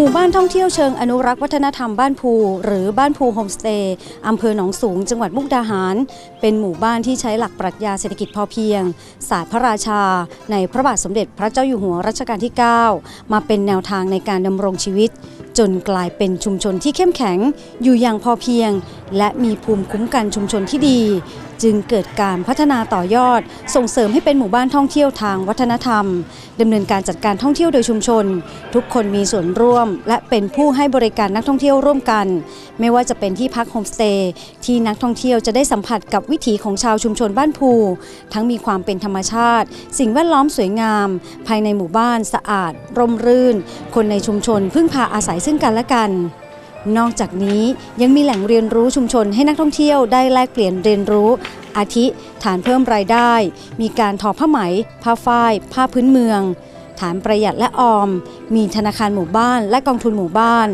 หมู่บ้านท่องเที่ยวเชิงอนุรักษ์วัฒนธรรมบ้านภูหรือบ้านภูโฮมสเตย์อำเภอหนองสูง จังหวัดมุกดาหาร เป็นหมู่บ้านที่ใช้หลักปรัชญาเศรษฐกิจพอเพียง ศาสตร์พระราชา ในพระบาทสมเด็จพระเจ้าอยู่หัวรัชกาลที่ 9 มาเป็นแนวทางในการดำรงชีวิต จนกลายเป็นชุมชนที่เข้มแข็ง อยู่อย่างพอเพียง และมีภูมิคุ้มกันชุมชนที่ดี จึงเกิดการพัฒนาต่อยอด ส่งเสริมให้เป็นหมู่บ้านท่องเที่ยวทางวัฒนธรรมดำเนินการจัดการท่องเที่ยวโดยชุมชน ทุกคนมีส่วนร่วม และเป็นผู้ให้บริการนักท่องเที่ยวร่วมกัน ไม่ว่าจะเป็นที่พักโฮมสเตย์ที่นักท่องเที่ยวจะได้สัมผัสกับวิถีของชาวชุมชนบ้านภู ทั้งมีความเป็นธรรมชาติ สิ่งแวดล้อมสวยงาม ภายในหมู่บ้านสะอาด ร่มรื่น คนในชุมชนพึ่งพาอาศัยซึ่งกันและกัน นอกจากนี้ยังมีแหล่งเรียนรู้ชุมชนให้นักท่องเที่ยวได้แลกเปลี่ยนเรียนรู้ อาทิ ฐานเพิ่มรายได้ มีการทอผ้าไหม ผ้าฝ้าย ผ้าพื้นเมือง ฐานประหยัดและออม มีธนาคารหมู่บ้านและกองทุนหมู่บ้าน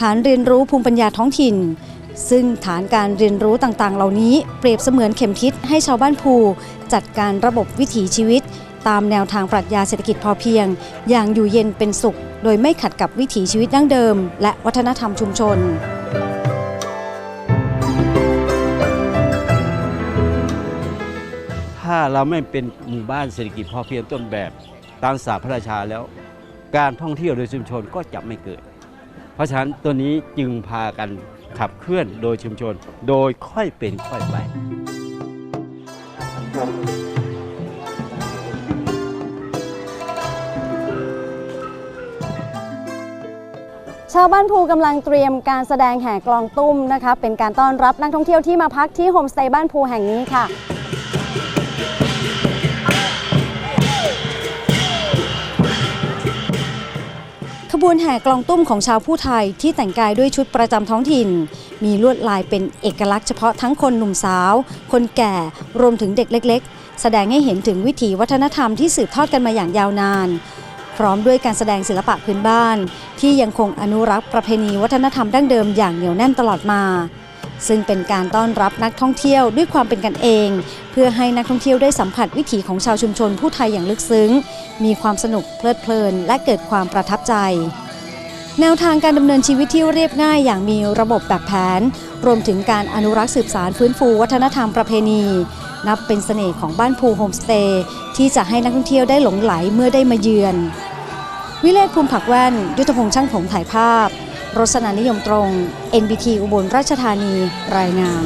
ฐานเรียนรู้ภูมิปัญญาท้องถิ่นซึ่งฐานการเรียนรู้ต่างๆ เหล่านี้เปรียบเสมือนเข็มทิศให้ชาวบ้านภู จัดการระบบวิถีชีวิต ตามแนวทางปรัชญาเศรษฐกิจพอเพียง อย่างอยู่เย็นเป็นสุข โดยไม่ขัดกับวิถีชีวิตดั้งเดิม และวัฒนธรรมชุมชนถ้าเราไม่เป็นหมู่บ้านเศรษฐกิจพอเพียงต้นแบบตามศาสตร์พระราชาแล้ว การท่องเที่ยวโดยชุมชนก็จะไม่เกิด เพราะฉะนั้นตัวนี้จึงพากันขับเคลื่อนโดยชุมชน โดยค่อยเป็นค่อยไป ชาวบ้านภูกำลังเตรียมการแสดงแห่กลองตุ้มนะคะ เป็นการต้อนรับนักท่องเที่ยวที่มาพักที่โฮมสเตย์บ้านภูแห่งนี้ค่ะขบวนแห่กลองตุ้มของชาวผู้ไทยที่แต่งกายด้วยชุดประจำท้องถิ่น มีลวดลายเป็นเอกลักษณ์เฉพาะทั้งคนหนุ่มสาว คนแก่รวมถึงเด็กเล็ก ๆ แสดงให้เห็นถึงวิถีวัฒนธรรมที่สืบทอดกันมาอย่างยาวนาน พร้อมด้วยการแสดงศิลปะพื้นบ้าน ที่ยังคงอนุรักษ์ประเพณีวัฒนธรรมดั้งเดิมอย่างเหนียวแน่นตลอดมา ซึ่งเป็นการต้อนรับนักท่องเที่ยวด้วยความเป็นกันเอง เพื่อให้นักท่องเที่ยวได้สัมผัสวิถีของชาวชุมชนผู้ไทยอย่างลึกซึ้ง มีความสนุกเพลิดเพลิน และเกิดความประทับใจแนวทางการดำเนินชีวิตที่เรียบง่ายอย่างมีระบบแบบแผน รวมถึงการอนุรักษ์สืบสารฟื้นฟูวัฒนธรรมประเพณี นับเป็นเสน่ห์ของบ้านภูโฮมสเตย์ที่จะให้นักท่องเที่ยวได้หลงไหลเมื่อได้มาเยือน วิเลศภูมิผักแว่น ยุทธพงษ์ช่างผมถ่ายภาพรสนานิยมตรง NBT อุบลราชธานีรายงาน